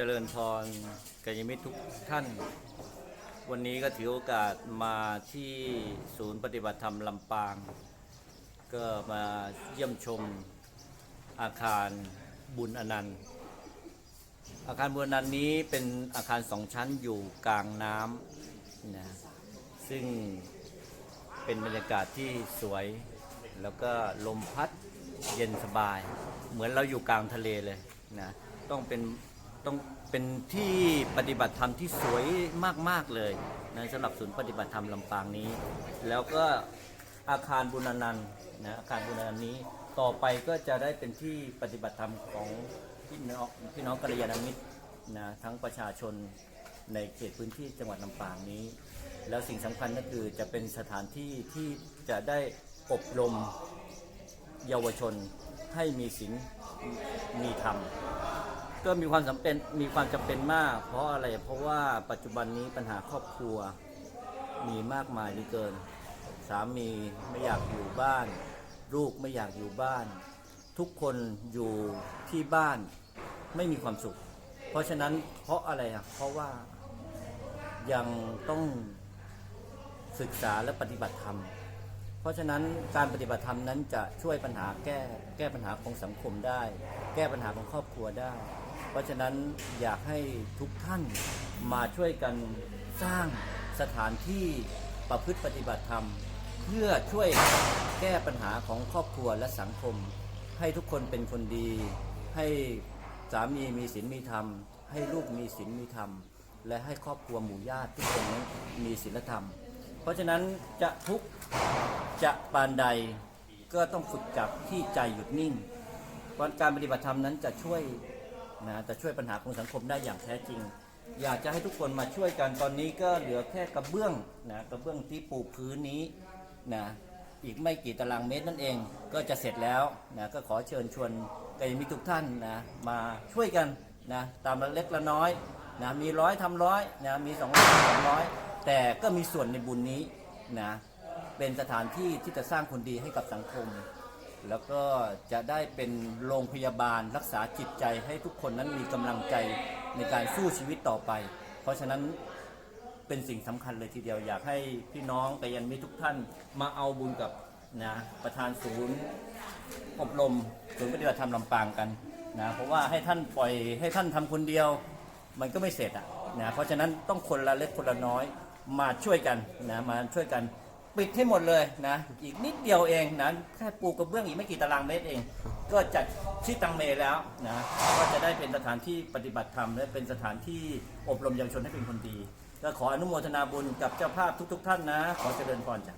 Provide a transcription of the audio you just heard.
เจริญพรกัลยาณมิตรทุกท่าน วันนี้ก็ถือโอกาสมาที่ศูนย์ปฏิบัติธรรมลำปาง ก็มาเยี่ยมชมอาคารบุญอนันต์ อาคารบุญอนันต์นี้เป็นอาคารสองชั้นอยู่กลางน้ำนะซึ่งเป็นบรรยากาศที่สวย แล้วก็ลมพัดเย็นสบาย เหมือนเราอยู่กลางทะเลเลยนะต้องเป็น ต้องเป็นที่ปฏิบัติธรรมที่สวยมาก ๆ เลยนะสำหรับศูนย์ปฏิบัติธรรมลำปางนี้ แล้วก็อาคารบุญนันต์นะอาคารบุญนันต์นี้ต่อไปก็จะได้เป็นที่ปฏิบัติธรรมของพี่น้องพี่น้องกัลยาณมิตรนะทั้งประชาชนในเขตพื้นที่จังหวัดลำปางนี้ แล้วสิ่งสำคัญก็คือจะเป็นสถานที่ที่จะได้อบรมเยาวชนให้มีศีลมีธรรม ก็มีความจำเป็นมีความจำเป็นมาก เพราะอะไรเพราะว่าปัจจุบันนี้ปัญหาครอบครัวมีมากมายเหลือเกิน สามีไม่อยากอยู่บ้าน ลูกไม่อยากอยู่บ้าน ทุกคนอยู่ที่บ้านไม่มีความสุข เพราะฉะนั้นเพราะอะไรอะเพราะว่ายังต้องศึกษาและปฏิบัติธรรม ราะฉะนั้นการปฏิบัติธรรมนั้นจะช่วยปัญหาแก้แก้ปัญหาของสังคมได้ แก้ปัญหาของครอบครัวได้ เพราะฉะนั้นอยากให้ทุกท่านมาช่วยกันสร้างสถานที่ประพฤติปฏิบัติธรรม เพื่อช่วยแก้ปัญหาของครอบครัวและสังคม ให้ทุกคนเป็นคนดี ให้สามีมีศีลมีธรรม ให้ลูกมีศีลมีธรรม และให้ครอบครัวหมู่ญาติทุกคนนั้นมีศีลธรรม เพราะฉะนั้นจะทุก จะปานใดก็ต้องฝึกจับที่ใจหยุดนิ่งวันการปฏิบัติธรรมนั้นจะช่วยนะจะช่วยปัญหาของสังคมได้อย่างแท้จริง อยากจะให้ทุกคนมาช่วยกันตอนนี้ก็เหลือแค่กระเบื้องนะกระเบื้องที่ปูพื้นนี้นะอีกไม่กี่ตารางเมตรนั่นเองก็จะเสร็จแล้วนะก็ขอเชิญชวนกัลยมิตรทุกท่านนะมาช่วยกันนะตามละเล็กละน้อยนะมีร้อยทำร้อยนะมีสองร้อยทำสองร้อยแต่ก็มีส่วนในบุญนี้นะ เป็นสถานที่ที่จะสร้างคนดีให้กับสังคม แล้วก็จะได้เป็นโรงพยาบาลรักษาจิตใจให้ทุกคนนั้นมีกำลังใจในการสู้ชีวิตต่อไป เพราะฉะนั้นเป็นสิ่งสำคัญเลยทีเดียวอยากให้พี่น้องกัลยันมิทุกท่านมาเอาบุญกับนะประธานศูนย์อบรมศูนย์ปฏิบัติธรรมลำปางกันนะเพราะว่าให้ท่านปล่อยให้ท่านทำคนเดียว มันก็ไม่เสร็จอะนะเพราะฉะนั้นต้องคนละเล็กคนละน้อยมาช่วยกันนะมาช่วยกัน ปิดให้หมดเลยนะ อีกนิดเดียวเองนะแค่ปูกระเบื้องอีกไม่กี่ตารางเมตรเอง ก็จัดที่ตังเมแล้วนะก็จะได้เป็นสถานที่ปฏิบัติธรรมและเป็นสถานที่อบรมเยาวชนให้เป็นคนดีก็ขออนุโมทนาบุญกับเจ้าภาพทุก ๆ ท่านนะ ขอเจริญพรจ้ะ